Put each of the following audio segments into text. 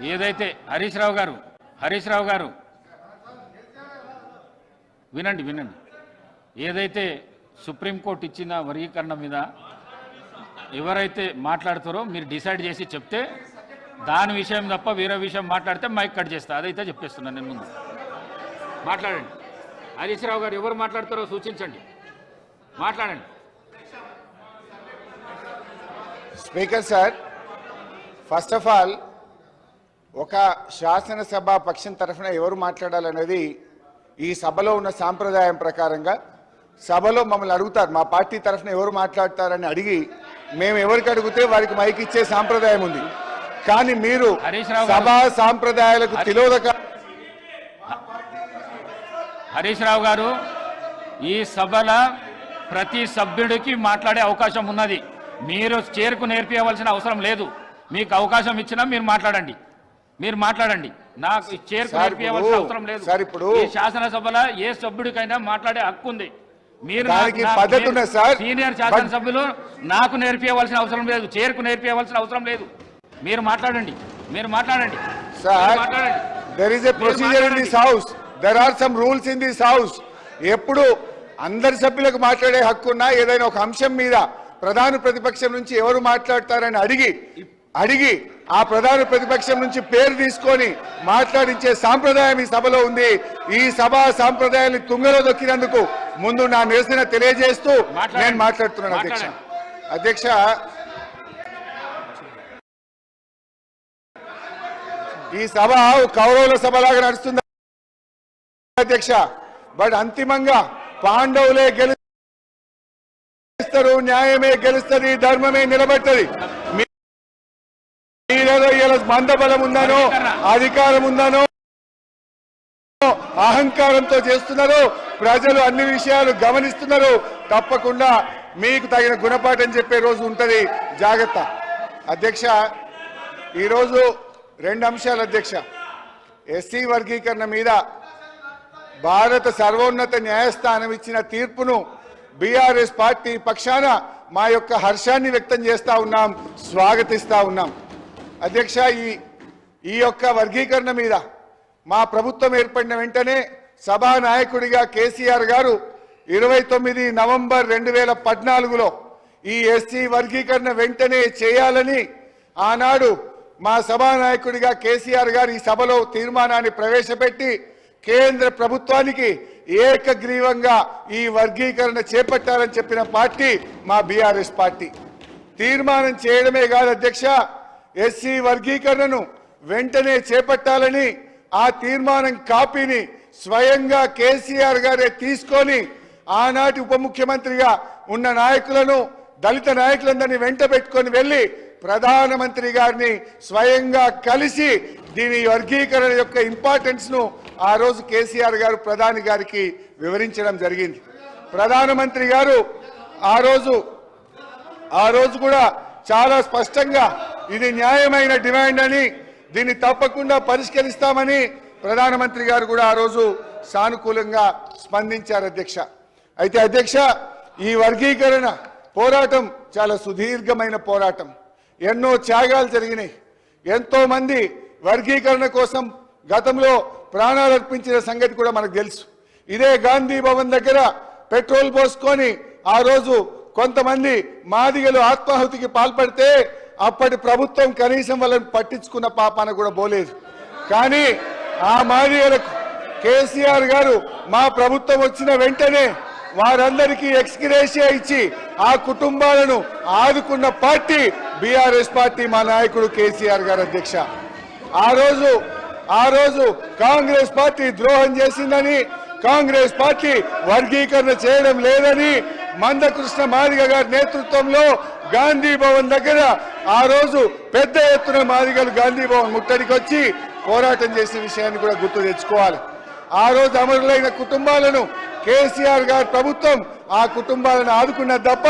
ఏదైతే హరీష్ రావు గారు హరీష్ రావు గారు వినండి వినండి. ఏదైతే సుప్రీంకోర్టు ఇచ్చిన వర్గీకరణ మీద ఎవరైతే మాట్లాడుతారో మీరు డిసైడ్ చేసి చెప్తే దాని విషయం తప్ప వేరే విషయం మాట్లాడితే మైక్ కట్ చేస్తా. అదైతే చెప్పేస్తున్నాను నేను ముందు. మాట్లాడండి. హరీష్ రావు గారు ఎవరు మాట్లాడతారో సూచించండి. మాట్లాడండి. Speaker sir first of all ఒక శాసనసభ పక్షం తరఫున ఎవరు మాట్లాడాలనేది ఈ సభలో ఉన్న సాంప్రదాయం ప్రకారంగా సభలో మమ్మల్ని అడుగుతారు. మా పార్టీ తరఫున ఎవరు మాట్లాడతారని అడిగి మేము ఎవరికి అడిగితే వారికి మైక్ ఇచ్చే సాంప్రదాయం ఉంది. కానీ మీరు హరీష్ రావు గారు- సభా సాంప్రదాయాలకు తిలోదక హరీష్ రావు గారు ఈ సభల ప్రతి సభ్యుడికి మాట్లాడే అవకాశం ఉన్నది. మీరు చేరుకు నేర్పించవలసిన అవసరం లేదు. మీకు అవకాశం ఇచ్చినా మీరు మాట్లాడండి. మీరు మాట్లాడండి. నాకు ఈ చేరుకు సార్, నేర్పించవలసిన ఇప్పుడు- అవసరం లేదు. సార్, ఇప్పుడు- ఈ శాసనసభలో ఏ సభ్యుడికైనా మాట్లాడే హక్కు ఉంది. మీరు. సీనియర్ శాసనసభ్యులు నాకు నేర్పించవలసిన అవసరం లేదు. చేరుకు నేర్పించవలసిన అవసరం లేదు. మీరు మాట్లాడండి. మీరు మాట్లాడండి. Sir there is a procedure in this house there are some rules in this house ఎప్పుడు అందరి సభ్యులకు మాట్లాడే హక్కు ఉన్నా ఏదైనా ఒక అంశం మీద ప్రధాన ప్రతిపక్షం నుంచి ఎవరు మాట్లాడతారని అడిగి అడిగి ఆ ప్రధాన ప్రతిపక్షం నుంచి పేరు తీసుకొని మాట్లాడించే సాంప్రదాయం ఈ సభలో ఉంది. ఈ సభా సాంప్రదాయాన్ని తుంగలో దొక్కినందుకు ముందు నా నిరసన తెలియజేస్తూ. నేను మాట్లాడుతున్నాను అధ్యక్ష. అధ్యక్ష. ఈ సభ కౌరవుల సభలాగా నడుస్తుంది అధ్యక్ష. బట్ అంతిమంగా పాండవులే గెలుస్తారు న్యాయమే గెలుస్తుంది ధర్మమే నిలబెట్టది. మీరేదో ఇలా మందబలం ఉందనో అధికారం ఉందనో అహంకారంతో చేస్తున్నారు. ప్రజలు అన్ని విషయాలు గమనిస్తున్నారు. తప్పకుండా మీకు తగిన గుణపాఠం చెప్పే రోజు ఉంటది. జాగ్రత్త. అధ్యక్ష ఈరోజు రెండు అంశాలు అధ్యక్ష. ఎస్సీ వర్గీకరణ మీద భారత సర్వోన్నత న్యాయస్థానం ఇచ్చిన తీర్పును బీఆర్ఎస్ పార్టీ పక్షాన మా యొక్క హర్షాన్ని వ్యక్తం చేస్తా ఉన్నాం స్వాగతిస్తా ఉన్నాం. అధ్యక్ష ఈ ఈ యొక్క వర్గీకరణ మీద మా ప్రభుత్వం ఏర్పడిన వెంటనే సభా నాయకుడిగా కేసీఆర్ గారు ఇరవై తొమ్మిది నవంబర్ రెండు వేల పద్నాలుగులో ఈ ఎస్సీ వర్గీకరణ వెంటనే చేయాలని ఆనాడు మా సభానాయకుడిగా కేసీఆర్ గారు ఈ సభలో తీర్మానాన్ని ప్రవేశపెట్టి కేంద్ర ప్రభుత్వానికి ఏకగ్రీవంగా ఈ వర్గీకరణ చేపట్టాలని చెప్పిన పార్టీ మా బీఆర్ఎస్ పార్టీ. తీర్మానం చేయడమే కాదు అధ్యక్ష ఎస్సీ వర్గీకరణను వెంటనే చేపట్టాలని ఆ తీర్మానం కాపీని స్వయంగా కేసీఆర్ గారే తీసుకొని ఆనాటి ఉప ముఖ్యమంత్రిగా ఉన్న నాయకులను దళిత నాయకులందరినీ వెంట పెట్టుకొని వెళ్ళి ప్రధానమంత్రి గారిని స్వయంగా కలిసి దీని వర్గీకరణ యొక్క ఇంపార్టెన్స్ను ఆ రోజు కేసీఆర్ గారు ప్రధాని గారికి వివరించడం జరిగింది. ప్రధానమంత్రి గారు ఆ రోజు ఆ రోజు కూడా చాలా స్పష్టంగా ఇది న్యాయమైన డిమాండ్ అని దీన్ని తప్పకుండా పరిష్కరిస్తామని ప్రధానమంత్రి గారు కూడా ఆ రోజు సానుకూలంగా స్పందించారు అధ్యక్ష. అయితే అధ్యక్ష ఈ వర్గీకరణ పోరాటం చాలా సుదీర్ఘమైన పోరాటం. ఎన్నో త్యాగాలు జరిగినాయి. ఎంతో మంది వర్గీకరణ కోసం గతంలో ప్రాణాలు అర్పించిన సంగతి కూడా మనకు తెలుసు. ఇదే గాంధీ భవన్ దగ్గర పెట్రోల్ పోసుకొని ఆ రోజు కొంతమంది మాదిగలు ఆత్మాహుతికి పాల్పడితే అప్పటి ప్రభుత్వం కనీసం వాళ్ళని పట్టించుకున్న పాపాన కూడా పోలేదు. కానీ ఆ మాదిగలకు కేసీఆర్ గారు మా ప్రభుత్వం వచ్చిన వెంటనే వారందరికీ ఎక్స్గ్రేషియా ఇచ్చి ఆ కుటుంబాలను ఆదుకున్న పార్టీ బీఆర్ఎస్ పార్టీ మా నాయకుడు కేసీఆర్ గారు అధ్యక్ష. ఆ రోజు ఆ రోజు కాంగ్రెస్ పార్టీ ద్రోహం చేసిందని కాంగ్రెస్ పార్టీ వర్గీకరణ చేయడం లేదని మందకృష్ణ మాదిగ గారి నేతృత్వంలో గాంధీ భవన్ దగ్గర ఆ రోజు పెద్ద ఎత్తున మాదిగలు గాంధీ భవన్ ముట్టడికి వచ్చి పోరాటం చేసిన విషయాన్ని కూడా గుర్తు తెచ్చుకోవాలి. ఆ రోజు అమరులైన కుటుంబాలను కేసీఆర్ గారి ప్రభుత్వం ఆ కుటుంబాలను ఆదుకున్నది తప్ప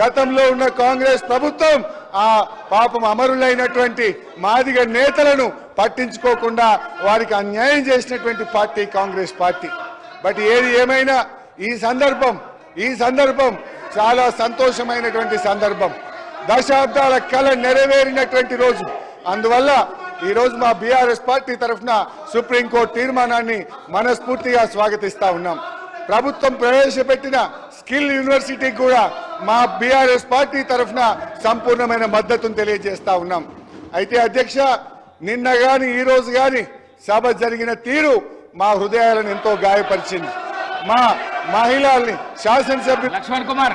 గతంలో ఉన్న కాంగ్రెస్ ప్రభుత్వం ఆ పాపం అమరులైనటువంటి మాదిగ నేతలను పట్టించుకోకుండా వారికి అన్యాయం చేసినటువంటి పార్టీ కాంగ్రెస్ పార్టీ. బట్ ఏది ఏమైనా ఈ సందర్భం ఈ సందర్భం చాలా సంతోషమైనటువంటి సందర్భం. దశాబ్దాల కళ నెరవేరినటువంటి రోజు. అందువల్ల ఈ రోజు మా బీఆర్ఎస్ పార్టీ తరఫున సుప్రీంకోర్టు తీర్మానాన్ని మనస్ఫూర్తిగా స్వాగతిస్తా ఉన్నాం. ప్రభుత్వం ప్రవేశపెట్టిన స్కిల్ యూనివర్సిటీకి కూడా మా బీఆర్ఎస్ పార్టీ తరఫున సంపూర్ణమైన మద్దతును తెలియజేస్తా ఉన్నాం. అయితే అధ్యక్ష నిన్న గాని ఈ రోజు గాని సభ జరిగిన తీరు మా హృదయాలను ఎంతో గాయపరిచింది. మా మహిళల్ని శాసనసభ్యులు లక్ష్మణ్ కుమార్.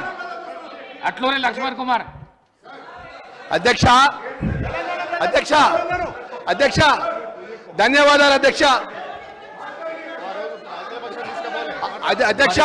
అట్లూరి లక్ష్మణ్ కుమార్. అధ్యక్ష. అధ్యక్ష. అధ్యక్ష. ధన్యవాదాలు అధ్యక్ష. అధ్యక్ష.